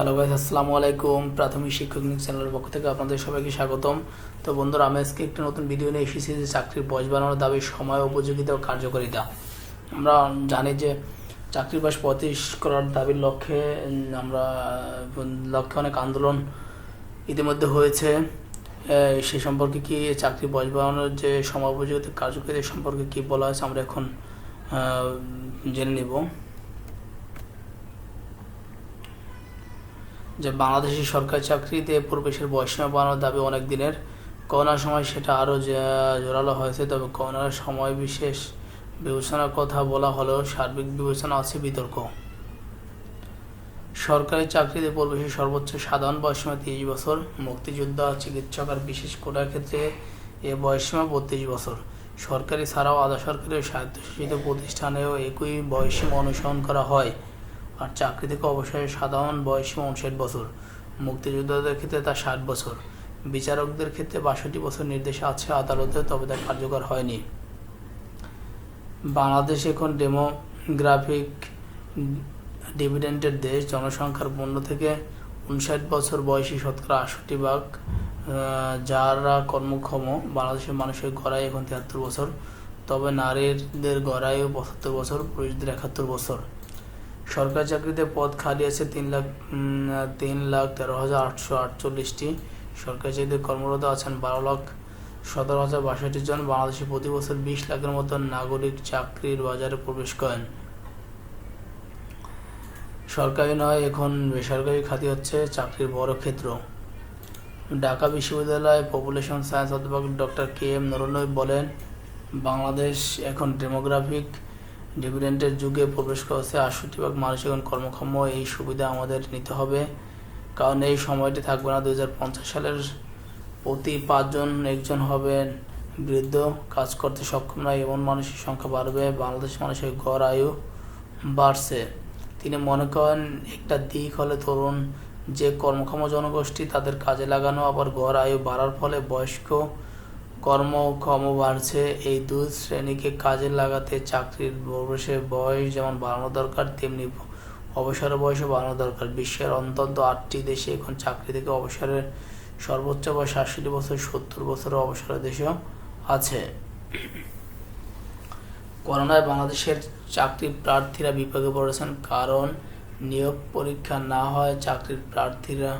Hello guys আসসালামু আলাইকুম। প্রাথমিক শিক্ষক নিউজ চ্যানেলের পক্ষ থেকে আপনাদের সবাইকে স্বাগতম। তো বন্ধুরা, আমি আজকে একটি নতুন ভিডিও নিয়ে এসেছি যে চাকরির বয়স বাড়ানোর দাবি, সময়, উপযোগিতা ও কার্যকারিতা। আমরা জানি যে চাকরির বয়স পঁয়ত্রিশ করার দাবির লক্ষ্যে আমরা লক্ষ্যে অনেক আন্দোলন ইতিমধ্যে হয়েছে। সে সম্পর্কে কি চাকরি বয়স বাড়ানোর যে সময়, উপযোগিতা কার্যকারিতা সম্পর্কে কি বলা হয়েছে, আমরা এখন জেনে নিব। যে বাংলাদেশের সরকারি চাকরিতে প্রবেশের বয়সীমা বাড়ানোর দাবি অনেক দিনের। করোনার সময় সেটা আরও জোরালো হয়েছে, তবে করোনার সময় বিশেষ বিবেচনার কথা বলা হলেও সার্বিক বিবেচনা আছে বিতর্ক। সরকারি চাকরিতে প্রবেশের সর্বোচ্চ সাধারণ বয়সীমা তিরিশ বছর, মুক্তিযোদ্ধা, চিকিৎসক আর বিশেষ কোটার ক্ষেত্রে এ বয়সীমা বত্রিশ বছর। সরকারি ছাড়াও আধা সরকারি স্বায়ত্তশাসিত প্রতিষ্ঠানেও একই বয়সীমা অনুসরণ করা হয়। আর চাকরি থেকে অবসরে সাধারণ বয়সীমা উনষাট বছর। মুক্তিযোদ্ধাদের ক্ষেত্রে তা ষাট বছর। বিচারকদের ক্ষেত্রে বাষট্টি বছর নির্দেশ আছে আদালতে, তবে তা কার্যকর হয়নি। বাংলাদেশ এখন ডেমোগ্রাফিক ডিভিডেন্টের দেশ। জনসংখ্যার পনেরো থেকে উনষাট বছর বয়সী শতকরা আটষট্টি ভাগ যারা কর্মক্ষম, বাংলাদেশের মানুষের গড়াই এখন তিয়াত্তর বছর। তবে নারীদের গড়াইও পঁচাত্তর বছর, পুরুষদের একাত্তর বছর। সরকারি চাকরিতে পদ খালি আছে তিন লাখ তিন লাখ তেরো হাজার আটশো আটচল্লিশটি। সরকারি চাকরিতে কর্মরত আছেন বারো লাখ সতেরো হাজার বাষট্টি জন। বাংলাদেশে প্রতি বছর বিশ লাখের মতো নাগরিক চাকরির বাজারে প্রবেশ করেন। সরকারি নয়, এখন বেসরকারি খাতি হচ্ছে চাকরির বড় ক্ষেত্র। ঢাকা বিশ্ববিদ্যালয় পপুলেশন সায়েন্স অধ্যাপক ডক্টর কে এম নরনয় বলেন, বাংলাদেশ এখন ডেমোগ্রাফিক ডিভিডেন্টের যুগে প্রবেশ করেছে আটষট্টি ভাগ মানুষ এখন কর্মক্ষম, এই সুবিধা আমাদের নিতে হবে। কারণ এই সময়টি থাকবে না, দুই হাজার পঞ্চাশ সালের প্রতি পাঁচজন, একজন হবেন বৃদ্ধ, কাজ করতে সক্ষম নয়, এমন মানুষের সংখ্যা বাড়বে বাংলাদেশ মানুষের গড় আয়ু বাড়ছে। তিনি মনে করেন একটা দিক হলে তরুণ, যে কর্মক্ষম জনগোষ্ঠী তাদের কাজে লাগানো, আবার গড় আয়ু বাড়ার ফলে বয়স্ক কর্মক্ষম বাড়ছে। এই দুই শ্রেণীকে কাজে লাগাতে চাকরির প্রবেশের বয়স যেমন বাড়ানো দরকার, তেমনি অবসর বয়সও বাড়ানো দরকার। বিশ্বের অন্তত আটটি দেশে এখন চাকরি থেকে অবসরের সর্বোচ্চ বয়স আশি বছর, সত্তর বছরের অবসরের দেশেও আছে। করোনায় বাংলাদেশের চাকরি প্রার্থীরা বিপাকে পড়েছেন কারণ নিয়োগ পরীক্ষা না হয় চাকরির প্রার্থীরা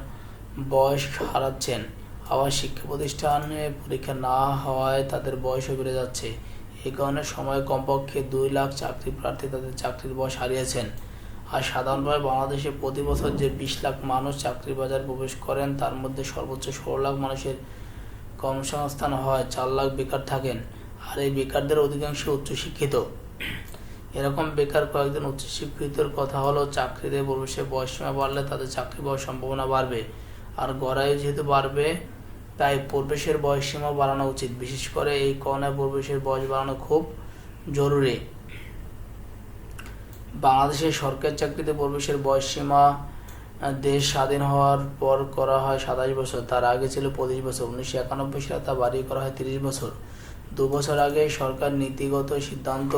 বয়স হারাচ্ছেন। আবার শিক্ষা প্রতিষ্ঠানে পরীক্ষা না হওয়ায় তাদের বয়সও বেড়ে যাচ্ছে। এই কারণে সময় কমপক্ষে দুই লাখ চাকরি প্রার্থী তাদের চাকরির বয়স হারিয়েছেন। আর সাধারণভাবে বাংলাদেশে প্রতি বছর যে বিশ লাখ মানুষ চাকরি বাজার প্রবেশ করেন, তার মধ্যে সর্বোচ্চ ষোলো লাখ মানুষের কর্মসংস্থান হয়, চার লাখ বেকার থাকেন। আর এই বেকারদের অধিকাংশ উচ্চশিক্ষিত। এরকম বেকার কয়েকজন উচ্চশিক্ষিতর কথা হলো চাকরিতে প্রবেশের বয়সসীমা বাড়লে তাদের চাকরি পাওয়ার সম্ভাবনা বাড়বে। আর গড়াই যেহেতু বাড়বে তাই প্রবেশের বয়সসীমা বাড়ানো উচিত। বিশেষ করে এই করোনায় প্রবেশের বয়স বাড়ানো খুব জরুরি। বাংলাদেশের সরকারি চাকরিতে প্রবেশের বয়সসীমা দেশ স্বাধীন হওয়ার পর করা হয় সাতাশ বছর। তার আগে ছিল পঁচিশ বছর। উনিশশো একানব্বই সালে তা বাড়িয়ে করা হয় তিরিশ বছর। দু বছর আগে সরকার নীতিগত সিদ্ধান্ত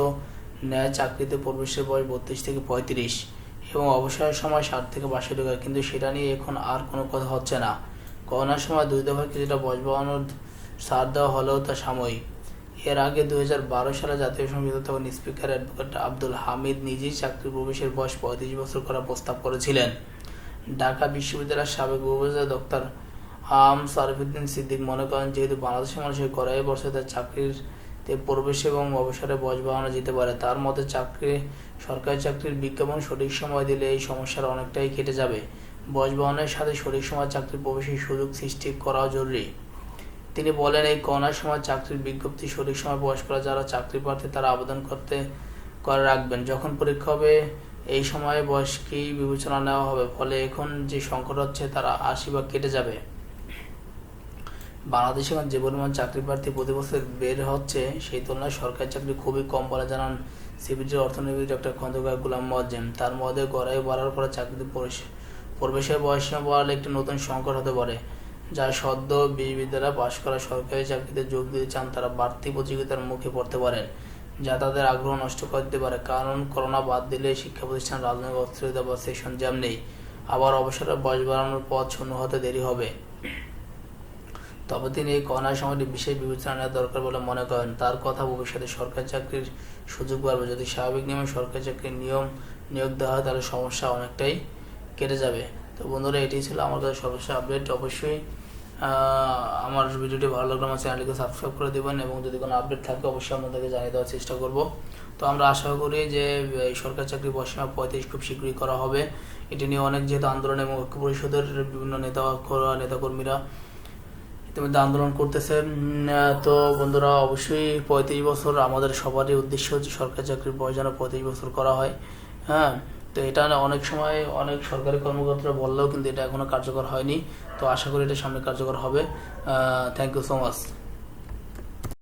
নেয় চাকরিতে প্রবেশের বয়স বত্রিশ থেকে পঁয়ত্রিশ এবং অবসরের সময় ষাট থেকে বাষট্টি কিন্তু সেটা নিয়ে এখন আর কোনো কথা হচ্ছে না। করোনার সময় দুই দফা কিছুটা বয়স বাড়ানোর ছাড় দেওয়া হলেও তা সাময়িক। এর আগে দুই সালে জাতীয় সংসদে তখন স্পিকার অ্যাডভোকেট আব্দুল হামিদ নিজেই চাকরি প্রবেশের বয়স পঁয়ত্রিশ বছর করার প্রস্তাব করেছিলেন। ঢাকা বিশ্ববিদ্যালয়ের সাবেক উপজেলা ডক্টর আম সারফুদ্দিন সিদ্দিক মনে করেন, যেহেতু বাংলাদেশের মানুষের কড়াই বছর তার চাকরিতে প্রবেশ এবং অবসরে বয়স বাড়ানো যেতে পারে, তার মতে চাকরি, সরকারি চাকরির বিজ্ঞাপন সঠিক সময় দিলে এই সমস্যার অনেকটাই কেটে যাবে। বয়স বাড়ানোর সাথে সঠিক সময় চাকরি প্রবেশের সুযোগ সৃষ্টি করাও জরুরি। তিনি বলেন, এই করোনার সময় চাকরির বিজ্ঞপ্তি সঠিক সময় প্রকাশ করা যারা চাকরি প্রার্থী, তারা আবেদন করতে, করে রাখবেন। যখন পরীক্ষা হবে, এই সময়ে বয়সকেই বিবেচনা নেওয়া হবে। ফলে এখন যে সংকট হচ্ছে, তারা আশি বা কেটে যাবে। বাংলাদেশে এখন যে পরিমাণ চাকরি প্রার্থী প্রতি বছর বের হচ্ছে, সেই তুলনায় সরকারি চাকরি খুবই কম বলে জানান সিবিটির অর্থনীতি ডক্টর খন্দকার গুলাম মজ্জেম তার মধ্যে গড়াই বাড়ার পরে চাকরিতে প্রবেশ- প্রবেশের বয়সীমা বাড়ালে একটি নতুন সংকট হতে পারে, যা সদ্য বিশ্ববিদ্যালয়ে পাশ করা সরকারি চাকরিতে যোগ দিতে চান তারা বাড়তি প্রতিযোগিতার মুখে পড়তে পারেন, যা তাদের আগ্রহ নষ্ট করতে পারে। কারণ করোনা বাদ দিলে শিক্ষা প্রতিষ্ঠান রাজনৈতিক অস্থিরতা বা সেশন জ্যাম নেই। আবার অবসরের বয়স বাড়ানোর পথ শূন্য হতে দেরি হবে। তবে তিনি এই করোনার সময়টি বিশেষ বিবেচনা নেওয়া দরকার বলে মনে করেন। তার কথা ভবিষ্যতে সরকারি চাকরির সুযোগ বাড়বে। যদি স্বাভাবিক নিয়মে সরকারি চাকরির নিয়ম নিয়োগ দেওয়া হয়, তাহলে সমস্যা অনেকটাই কেটে যাবে। তো বন্ধুরা এটি ছিল আমার কাছে সর্বশেষ আপডেট অবশ্যই আমার ভিডিওটি ভালো লাগলে আমার চ্যানেলটিকে সাবস্ক্রাইব করে দেবেন এবং যদি কোনো আপডেট থাকে, অবশ্যই আপনাদেরকে জানিয়ে দেওয়ার চেষ্টা করব। তো আমরা আশা করি যে, এই সরকারি চাকরি বয়সীমা পঁয়ত্রিশ খুব শীঘ্রই করা হবে। এটি নিয়ে অনেক যেহেতু আন্দোলন এবং ঐক্য পরিষদের বিভিন্ন নেতা নেতাকর্মীরা ইতিমধ্যে আন্দোলন করতেছে তো বন্ধুরা, অবশ্যই পঁয়ত্রিশ বছর আমাদের সবারই উদ্দেশ্য হচ্ছে সরকারি চাকরির বয়স যেন পঁয়ত্রিশ বছর করা হয়। হ্যাঁ তো এটা অনেক সময় অনেক সরকারি কর্মকর্তারা বললেও কিন্তু এটা এখনও কার্যকর হয়নি। তো আশা করি এটা সামনে কার্যকর হবে। Thank you so much